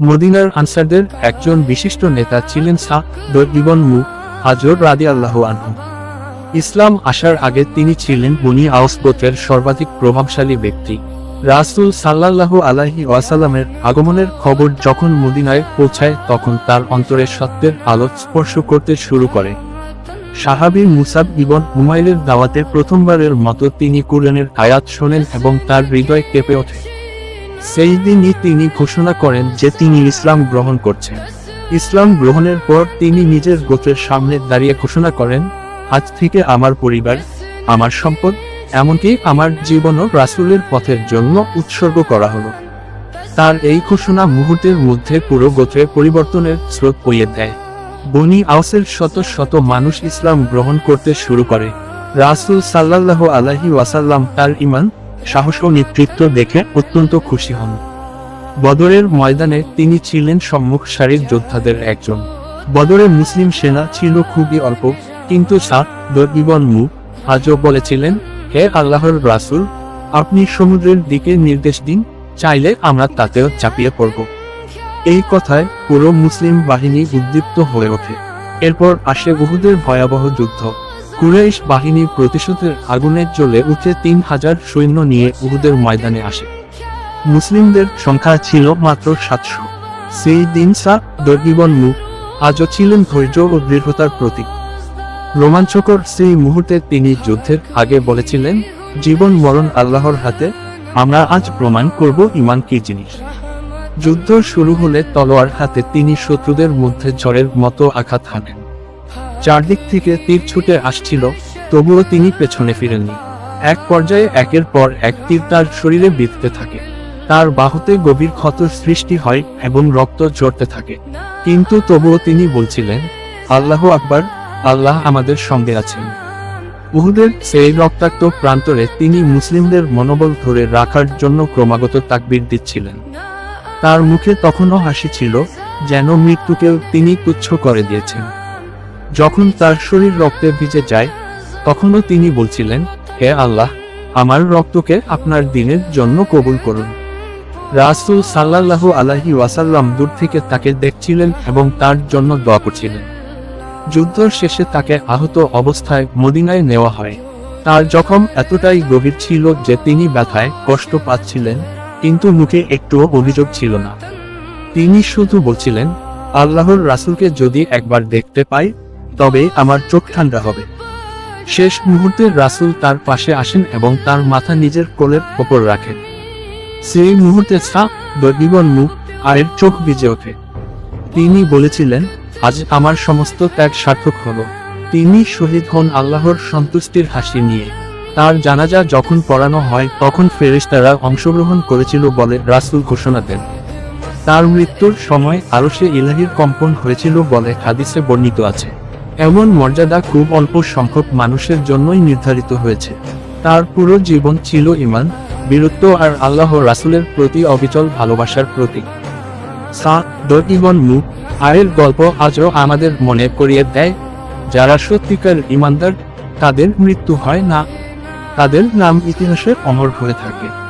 মদিনার আনসারদের একজন বিশিষ্ট নেতা ছিলেন সা ইবন মু হাজর রাদি আল্লাহ আনহু। ইসলাম আসার আগে তিনি ছিলেন বনি আউস গোত্রের সর্বাধিক প্রভাবশালী ব্যক্তি। রাসূল সাল্লাল্লাহু আলাইহি ওয়াসাল্লামের আগমনের খবর যখন মদিনায় পৌঁছায় তখন তার অন্তরে সত্যের আলো স্পর্শ করতে শুরু করে। সাহাবী মুসাব ইবন হুমাইলের দাওয়াতে প্রথমবারের মতো তিনি কুরআনের আয়াত শোনেন এবং তার হৃদয় কেঁপে ওঠে। সেই দিনই তিনি ঘোষণা করেন যে তিনি ইসলাম গ্রহণ করছেন। ইসলাম গ্রহণের পর তিনি নিজের গোত্রের সামনে দাঁড়িয়ে ঘোষণা করেন, আজ থেকে আমার পরিবার, আমার সম্পদ, এমনকি আমার জীবনও রাসূলের পথের জন্য উৎসর্গ করা হলো। তার এই ঘোষণা মুহূর্তের মধ্যে পুরো গোত্রে পরিবর্তনের স্রোত বইয়ে দেয়। বনি আউসের শত শত মানুষ ইসলাম গ্রহণ করতে শুরু করে। রাসূল সাল্লাল্লাহু আলাইহি ওয়াসাল্লাম তার ইমান সাহস ও নেতৃত্ব দেখে অত্যন্ত খুশি হন। বদরের ময়দানে তিনি ছিলেন সম্মুখ সারির যোদ্ধাদের একজন। বদরে মুসলিম সেনা ছিল খুবই অল্প, কিন্তু মু আজও বলেছিলেন, হে আল্লাহর রাসূল, আপনি সমুদ্রের দিকে নির্দেশ দিন, চাইলে আমরা তাতেও চাপিয়ে পড়ব। এই কথায় পুরো মুসলিম বাহিনী উদ্দীপ্ত হয়ে ওঠে। এরপর আসে উহুদের ভয়াবহ যুদ্ধ। কুরাইশ বাহিনী প্রতিশোধের আগুনে জ্বলে উঠে তিন হাজার সৈন্য নিয়ে উহুদের ময়দানে আসে। মুসলিমদের সংখ্যা ছিল মাত্র সাতশো। সেই দিন সা দর্গিবন মুখ আজও ছিলেন ধৈর্য ও দৃঢ়তার প্রতীক। রোমাঞ্চকর সেই মুহূর্তে তিনি যুদ্ধের আগে বলেছিলেন, জীবন মরণ আল্লাহর হাতে, আমরা আজ প্রমাণ করব ইমান কি জিনিস। যুদ্ধ শুরু হলে তলোয়ার হাতে তিনি শত্রুদের মধ্যে ঝড়ের মতো আঘাত হানেন। চারদিক থেকে তীর ছুটে আসছিল, তবুও তিনি পেছনে ফিরেননি। এক পর্যায়ে একের পর এক তীর তার শরীরে বিঁধতে থাকে। তার বাহুতে গভীর ক্ষত সৃষ্টি হয় এবং রক্ত ঝরতে থাকে। কিন্তু তবুও তিনি বলছিলেন, আল্লাহ আকবার, আল্লাহ আমাদের সঙ্গে আছেন। উহুদের সেই রক্তাক্ত প্রান্তরে তিনি মুসলিমদের মনোবল ধরে রাখার জন্য ক্রমাগত তাকবির দিচ্ছিলেন। তার মুখে তখনও হাসি ছিল, যেন মৃত্যুকেও তিনি তুচ্ছ করে দিয়েছেন। যখন তার শরীর রক্তে ভিজে যায়, তখনও তিনি বলছিলেন, হে আল্লাহ, আমার রক্তকে আপনার দিনের জন্য কবুল করুন। রাসূল সাল্লাল্লাহু আলাইহি ওয়াসাল্লাম দূর থেকে তাকে দেখছিলেন এবং তার জন্য দোয়া করছিলেন। যুদ্ধ শেষে তাকে আহত অবস্থায় মদিনায় নেওয়া হয়। তার জখম এতটাই গভীর ছিল যে তিনি ব্যথায় কষ্ট পাচ্ছিলেন, কিন্তু মুখে একটুও অভিযোগ ছিল না। তিনি শুধু বলছিলেন, আল্লাহর রাসূলকে যদি একবার দেখতে পাই তবে আমার চোখ ঠান্ডা হবে। শেষ মুহূর্তে রাসূল তার পাশে আসেন এবং তার মাথা নিজের কোলের ওপর রাখেন। সেই মুহূর্তে সা দবিবন মুখ আয়ের চোখ ভিজে ওঠে। তিনি বলেছিলেন, আজ আমার সমস্ত ত্যাগ সার্থক হলো। তিনি শহীদ হন আল্লাহর সন্তুষ্টির হাসি নিয়ে। তার জানাজা যখন পড়ানো হয়, তখন ফেরেশতারা অংশগ্রহণ করেছিল বলে রাসূল ঘোষণা দেন। তার মৃত্যুর সময় আরও সে ইলাহির কম্পন হয়েছিল বলে হাদিসে বর্ণিত আছে। এমন মর্যাদা খুব অল্প সংখ্যক মানুষের জন্যই নির্ধারিত হয়েছে। তার পুরো জীবন ছিল ইমান বীরত্ব আর আল্লাহ রাসুলের প্রতি অবিচল ভালোবাসার প্রতীক। সা দইবন মুখ, আয়ের গল্প আজও আমাদের মনে করিয়ে দেয়, যারা সত্যিকার ইমানদার তাদের মৃত্যু হয় না, তাদের নাম ইতিহাসে অমর হয়ে থাকে।